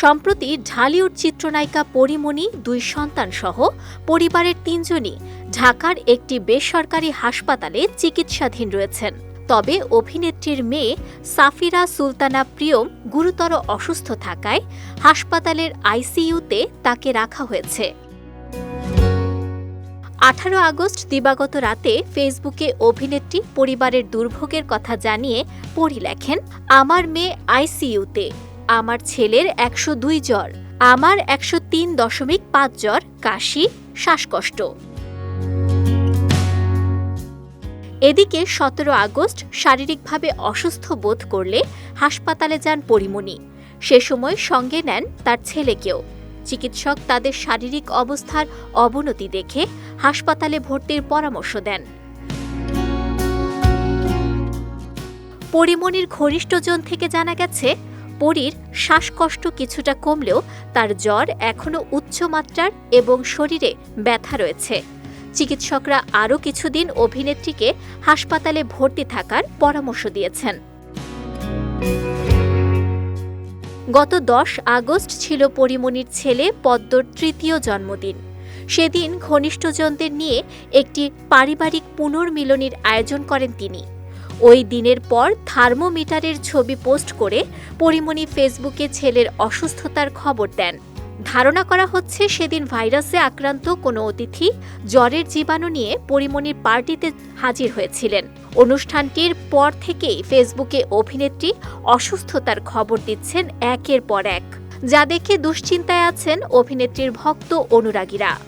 সম্প্রতি ঢালিউড চিত্রনায়িকা পরিমণি, দুই সন্তান সহ পরিবারের তিনজনই ঢাকার একটি বেসরকারি হাসপাতালে চিকিৎসাধীন রয়েছেন। তবে অভিনেত্রীর মেয়ে সাফিরা সুলতানা প্রিয়ম গুরুতর অসুস্থ থাকায় হাসপাতালের আইসিইউতে তাকে রাখা হয়েছে। আঠারো আগস্ট দিবাগত রাতে ফেসবুকে অভিনেত্রী পরিবারের দুর্ভোগের কথা জানিয়ে পড়ি লেখেন, আমার মেয়ে আইসিইউতে। আমার ছেলের একশো দুই জ্বর, আমার একশো তিন দশমিক পাঁচ জ্বর, কাশি, শ্বাসকষ্ট। এদিকে সতেরো আগস্ট শারীরিকভাবে অসুস্থ বোধ করলে হাসপাতালে যান পরিমণি। সে সময় সঙ্গে নেন তার ছেলেকেও। চিকিৎসক তাদের শারীরিক অবস্থার অবনতি দেখে হাসপাতালে ভর্তির পরামর্শ দেন। পরিমণির ঘনিষ্ঠজন থেকে জানা গেছে পরীর শ্বাসকষ্ট কিছুটা কমলেও তার জ্বর এখনও উচ্চমাত্রার এবং শরীরে ব্যথা রয়েছে। চিকিৎসকরা আরও কিছুদিন অভিনেত্রীকে হাসপাতালে ভর্তি থাকার পরামর্শ দিয়েছেন। গত দশ আগস্ট ছিল পরিমণির ছেলে পদ্মর তৃতীয় জন্মদিন। সেদিন ঘনিষ্ঠজনদের নিয়ে একটি পারিবারিক পুনর্মিলনীর আয়োজন করেন তিনি। ওই দিনের পর থার্মোমিটারের ছবি পোস্ট করে পরিমণি ফেসবুকে ছেলের অসুস্থতার খবর দেন। ধারণা করা হচ্ছে সেদিন ভাইরাসে আক্রান্ত কোনো অতিথি জ্বরের জীবাণু নিয়ে পরিমণির পার্টিতে হাজির হয়েছিলেন। অনুষ্ঠানটির পর থেকেই ফেসবুকে অভিনেত্রী অসুস্থতার খবর দিচ্ছেন একের পর এক। যা দেখে দুশ্চিন্তায় আছেন অভিনেত্রীর ভক্ত অনুরাগীরা।